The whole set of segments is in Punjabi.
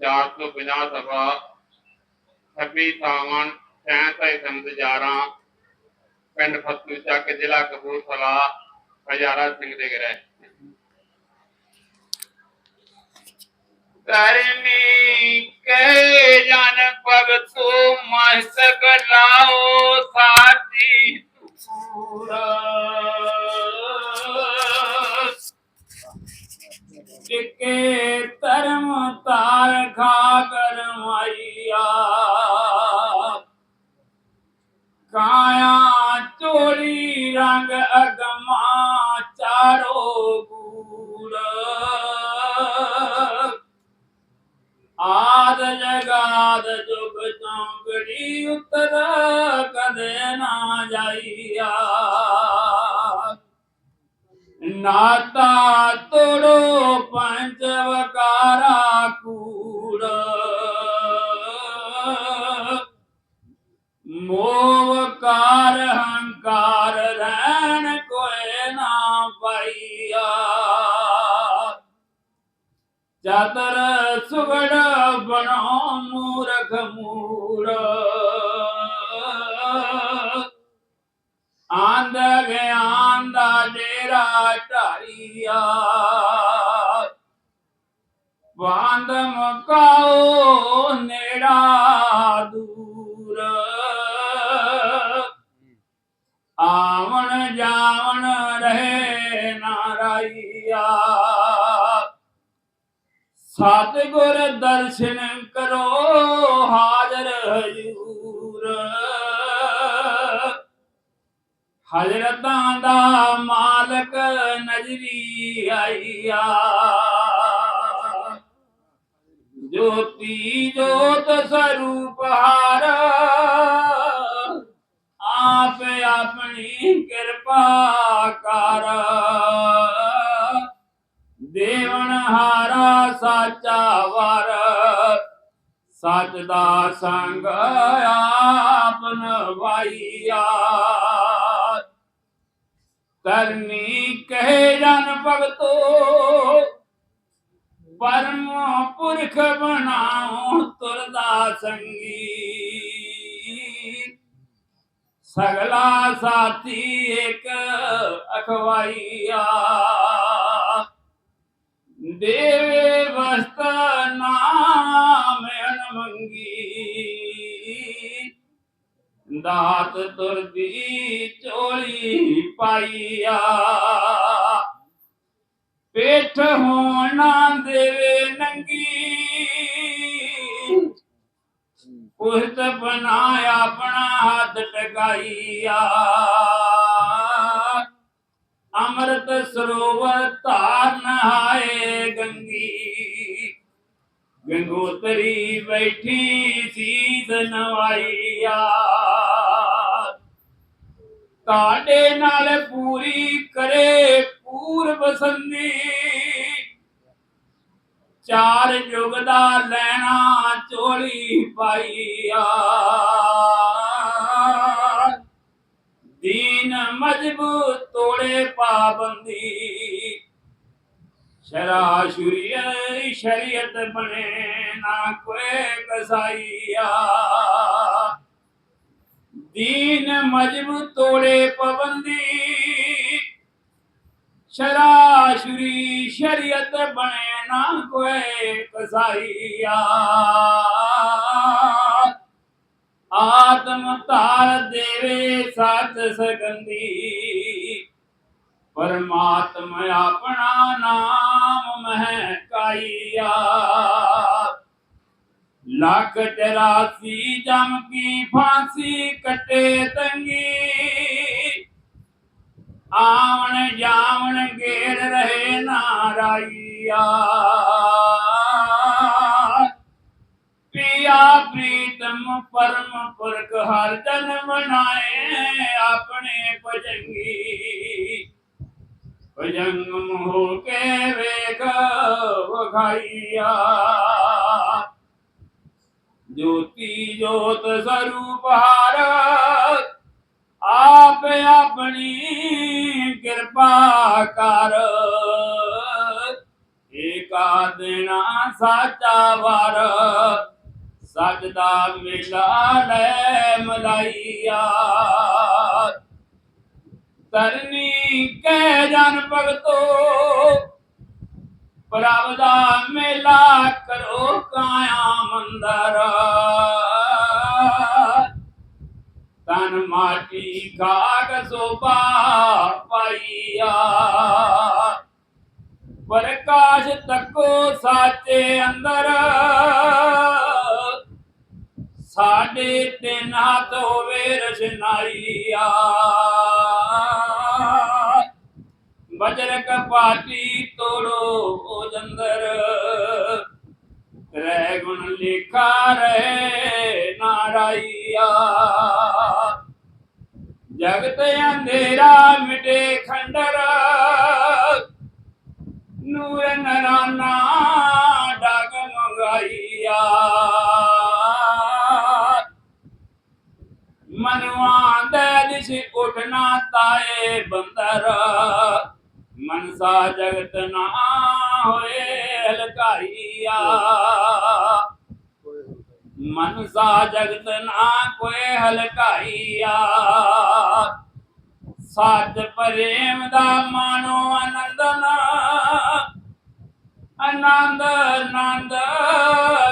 450 ਸਭਾ ਛੱਬੀ ਸਾਵਣ ਸੈਂਤਾਈ ਸੰਦਜਾਰਾਂ ਪਿੰਡ ਫਤੂ ਚੱਕ ਜ਼ਿਲ੍ਹਾ ਕਪੂਰਥਲਾ, ਹਜ਼ਾਰਾ ਸਿੰਘ ਦੇ ਗ੍ਰਹਿ ਕਰਨੀ ਕਹਿ ਜਨ ਭਗਤੋ ਮਸਤਕ ਲਾਓ ਸਾਥੀ ਪੂਰਾ। ਟਿਕੇ ਧਰਮ ਤਾਰ ਖਾ ਕਰਮਾਈਆ ਕਾਇਆ ਚੋਲੀ ਰੰਗ ਅਗਮਾ ਚਾਰੋ ਗੂੜ। ਆਦ ਜਗਾਦ ਜੁਗ ਚੌਂਕੜੀ ਉਤਰ ਕਦੇ ਨਾ ਜਾਈ। ਨਾਤਾ ਤੋੜੋ ਪੰਜ ਵਕਾਰਾ ਕੂੜ। ਮੋਹ ਕਾਰ ਹੰਕਾਰ ਰਹਿਣ ਕੋਏ ਨਾ ਪਾਈਆ ਚਤਰ ਸੁਗੜ ਬਣੋ ਮੂਰਖ ਮੂੜ। ਆਂਦ ਗਿਆ ਡੇਰਾ ਢਾਈਆ ਵਾਂਦ ਮਕਾਓ ਨੇੜਾ ਦੂਰ। ਆਵਣ ਜਾਵਣ ਰਹੇ ਨਾਰਾਈਆ ਸਤਿਗੁਰ ਦਰਸ਼ਨ ਕਰੋ ਹਾਜ਼ਰ ਹਜੂਰ ਹਜ਼ਰਤਾਂ ਦਾ ਮਾਲਕ ਨਜ਼ਰੀ ਆਈਆ ਜੋਤੀ ਜੋਤ ਸਰੂਪ ਹਾਰ, ਆਪ ਆਪਣੀ ਕਿਰਪਾ ਕਰ। ਦੇਵਨ ਹਾਰਾ ਸਾਚਾ ਵਰ, ਸੱਚ ਦਾ ਸੰਗ ਆਪ ਨਵਾਈਆ ਕਰਮੀ ਕਹੇ ਜਨ ਭਗਤੋ, ਪਰਮ ਪੁਰਖ ਬਣਾਉ ਤੁਰਦਾ ਸੰਗੀ ਸਗਲਾ ਸਾਥੀ ਇੱਕ ਅਖਵਾਈਆ। ਦੇਵੇ ਵਸਤ ਨਾਮ ਅਨਮੰਗੀ ਦਾਤ ਤੁਰਦੀ ਪਾਈਆ। ਪੇਠ ਹੋਣਾ ਦੇਵੇ ਨੰਗੀ। ਪੁਰਤ ਬਨਾਇਆ ਆਪਣਾ ਹੱਥ ਟਕਾਈਆ ਅੰਮ੍ਰਿਤ ਸਰੋਵਰ ਧਾਰ ਨਹਾਏ ਗੰਗੀ। ਗੰਗੋਤਰੀ ਬੈਠੀ ਸੀਸ ਨਵਾਈਆ। ਕਾਡੇ ਨਾਲ ਪੂਰੀ ਕਰੇ ਪੂਰਬ ਸੰਧੀ। ਚਾਰ ਯੁਗ ਦਾ ਲੈਣਾ ਚੋਲੀ ਪਾਈਆ। ਦੀਨ ਮਜਬੂ ਤੋੜੇ ਪਾਬੰਦੀ। ਸ਼ਰਾ ਸ਼ੁਰੀਅ ਸ਼ਰੀਅਤ ਬਣੇ ਨਾ ਕੋਏ ਕਸਾਈਆ। ਦੀਨ ਮਜ਼ਬ ਤੋੜੇ ਪਾਬੰਦੀ ਸ਼ਰਾਸ਼ਰੀ ਸ਼ਰੀਅਤ ਬਣੇ ਨਾ ਕੋਏ ਕਸਾਈਆ। ਆਤਮ ਧਾਰ ਦੇਵੇ ਸਤ ਸਗੰਦੀ ਪਰਮਾਤਮ ਆਪਣਾ ਨਾਮ ਮਹਿਕਾਈਆ ਲੱਖ ਚਰਾਸੀ ਜਮ ਕੀ ਫਾਂਸੀ ਕਟੇ ਤੰਗੀ। ਆਵਣ ਜਾਵਣ ਗੇੜ ਰਹੇ ਨਾਰਾਈਆ ਪਿਆ ਪ੍ਰੀਤਮ ਪਰਮ ਪੁਰਖ ਹਰ ਜਨ ਬਣਾਏ ਆਪਣੇ ਭਜੰਗੀ। ਭਜੰਗਮ ਹੋ ਕੇ ਵੇਖ ਵਖਾਈਆ। ਜੋਤੀ ਜੋਤ ਸਰੂਪ ਹਾਰ। ਆਪ ਆਪਣੀ ਕਿਰਪਾ ਕਰ। ਏਕ ਦੇਣਾ ਸਾਚਾ ਵਾਰ। ਸੱਚ ਦਾ ਮਿਲਾ ਲੈ ਮਲਾਈਆ। ਤਰਨੀ ਕਹਿ ਜਨ ਭਗਤੋ ਪ੍ਰਭ ਦਾ ਮੇਲਾ ਕਰੋ ਕਾਇਆ ਮੰਦਰ। ਤਨ ਮਾਟੀ ਖਾਕ ਸੋਭਾ ਪਾਈਆ। ਪ੍ਰਕਾਸ਼ ਤੱਕੋ ਸਾਚੇ ਅੰਦਰ। ਸਾਡੇ ਤਿੰਨ ਹੱਥ ਹੋਵੇ ਰਸ਼ਨਾਈਆ ਬਜਰ ਕਪਾਟੀ ਤੋੜੋ ਉਹ ਜੰਦਰ। ਰਹਿ ਗੁਣ ਲਿਖਾ ਰਹੇ ਨਾਰਾਈਆ। ਜਗਤ ਅੰਧੇਰਾ ਮਿਟੇ ਖੰਡਰ। ਨੂਰ ਨਰਾਨਾ ਡਗ ਮੰਗਾਈਆ। ਮਨਵਾ ਦੇ ਦਿਸ਼ ਉਠਣਾ ਤਾਏ ਬੰਦਰ। ਮਨਸਾ ਜਗਤ ਨਾ ਹੋਏ ਹਲਕਾਈਆ ਮਨਸਾ ਜਗਤ ਨਾ ਕੋਏ ਹਲਕਾਈਆ ਸੱਚ ਪ੍ਰੇਮ ਦਾ ਮਾਨੋ ਨਾ। ਆਨੰਦ ਆਨੰਦ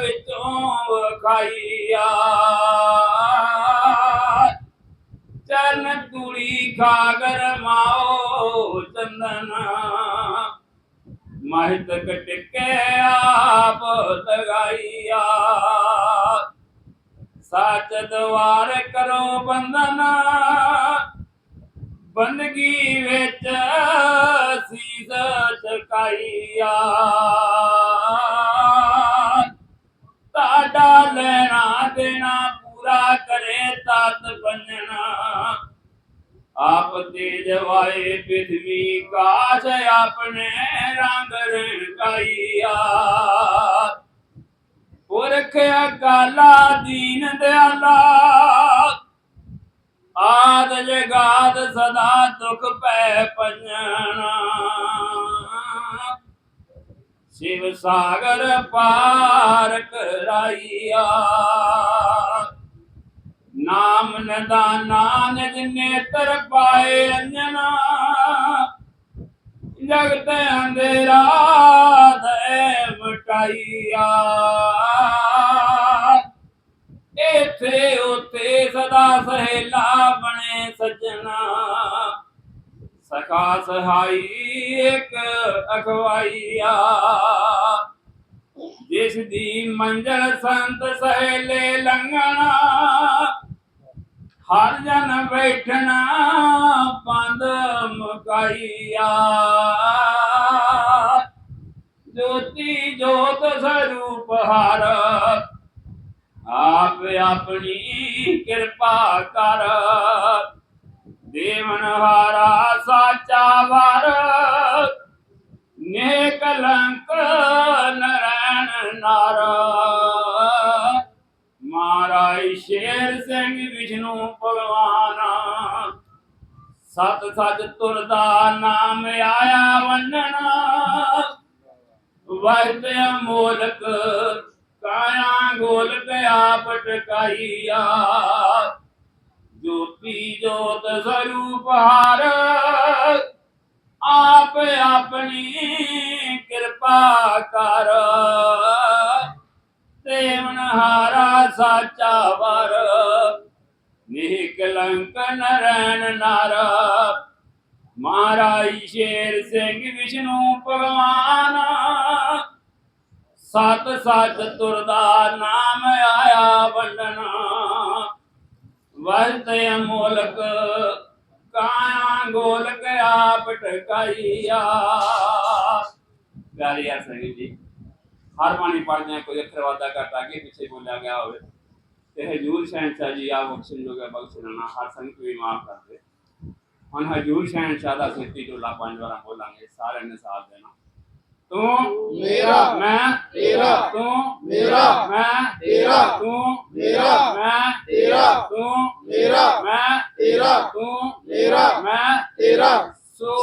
ਵਿੱਚੋਂ ਵਖਾਈਆ। ਚਰਨ ਤੂੜੀ ਖਾਗਰ ਮਾਓ ਚੰਦਨ ਮਹਿਤ ਕਟਕੇ ਆਪ ਲਗਾਈਆ ਸੱਚ ਦਵਾਰ ਕਰੋ ਬੰਦਨ ਬੰਦਗੀ ਵਿੱਚ ਸੀਸ ਚਕਾਈਆ ਤਾਡਾ ਲੈਣਾ ਦੇਣਾ ਪੂਰਾ ਕਰੇ ਤਤ ਬੰਨਣਾ ਆਪ ਤੇਜ ਵਾਏ ਪ੍ਰਿਥਵੀ ਕਾਸ਼ ਆਪਣੇ ਰੰਗ ਰੰਗਾਈਆ ਪੁਰਖ ਅਕਾਲਾ ਦੀਨ ਦਿਆਲਾ, ਆਦ ਜਗਾਦ ਸਦਾ ਦੁਖ ਪੈ ਪੰਜਣਾ। ਸ਼ਿਵ ਸਾਗਰ ਪਾਰ ਕਰਾਈਆ। ਨਾਮ ਨਦਾਨਾ ਨਿਜ ਨੇਤਰ ਪਾਏ ਅੰਜਨਾ। ਜਗਤ ਅੰਧੇਰਾ ਦੇ ਮਟਾਈਆ। ਇਥੇ ਉਥੇ ਸਦਾ ਸਹੇਲਾ ਬਣੇ ਸਜਣਾ। ਸਖਾ ਸਹਾਈ ਇੱਕ ਅਖਵਾਈਆ। ਜਿਸ ਦੀ ਮੰਜ਼ਲ ਸੰਤ ਸਹੇਲੇ ਲੰਘਣਾ। ਹਰ ਜਨ ਬੈਠਣਾ ਪੰਦ ਮੁਕਾਈਆ। ਜੋਤੀ ਜੋਤ ਸਰੂਪ ਹਰ, ਆਪ ਆਪਣੀ ਕਿਰਪਾ ਕਰ। ਦੇਵਨ ਹਾਰਾ ਸਾਚਾ ਵਰ ਨੇ ਕਲੰਕ ਨਰੈਣ ਨਾਰਾ। ਮਹਾਰਾਜ ਸ਼ੇਰ ਸਿੰਘ ਵਿਸ਼ਨੂੰ ਭਗਵਾਨ। ਸਤ ਸਜ ਤੁਰਦਾ ਨਾਮ ਆਇਆ ਵੰਡਣਾ। ਵਰਤ ਅਮੋਲਕ ਕਾਇਆ ਗੋਲ ਗਿਆ ਪਟਕਾਈਆ। ਜੋਤੀ ਜੋਤ ਸਰੂਪ ਹਾਰ ਆਪ ਆਪਣੀ ਕਿਰਪਾ ਕਰ। ਹਾਰਾ ਸਾਚਾ ਵਰ। ਨਿਹ ਕਲੰਕ ਨਰੈਣ ਨਰ। ਮਹਾਰਾਜ ਸ਼ੇਰ ਸਿੰਘ ਵਿਸ਼ਨੂੰ ਭਗਵਾਨ। ਸਤ ਸਤ ਤੁਰਦਾ ਨਾਮ ਆਇਆ ਵੰਡਨਾ ਵਰਤ ਅਮੋਲਕ ਕਾਇਆ ਗੋਲਕ ਆਪ ਟਕਾਈਆ। ਪਿਆਰੀ ਸਿੰਘ ਜੀ। ਹਰ ਬਾਣੀ ਪੜਦੇ ਆ ਕੋਈ ਅੱਖਰ ਵਾਦਾ ਘਟਾ ਕੇ ਪਿੱਛੇ ਬੋਲਿਆ ਗਿਆ ਹੋਵੇ ਤੇ ਹਜੂਰ ਸ਼ਾਹ ਜੀ ਆ ਬਖਸ਼ਣ ਜੋਗਾ ਬਖਸ਼ਣਾ ਹਰ ਸੰਗਤ ਵੀ ਮਾਫ ਕਰ ਦੇ ਹੁਣ ਹਜੂਰ ਸ਼ਾਹ ਦਾ ਸਿੱਤੀ ਟੋਲਾ ਪੰਜ ਵਾਰਾਂ ਬੋਲਾਂਗੇ ਸਾਰਿਆਂ ਨੇ ਸਾਥ ਦੇਣਾ ਤੂੰ ਮੇਰਾ ਮੈਂ ਤੇਰਾ ਤੂੰ ਮੇਰਾ ਮੈਂ ਤੇਰਾ ਤੂੰ ਮੇਰਾ ਮੈਂ ਤੇਰਾ ਤੂੰ ਮੇਰਾ ਮੈਂ ਤੇਰਾ ਤੂੰ ਮੇਰਾ ਮੈਂ ਤੇਰਾ ਸੋ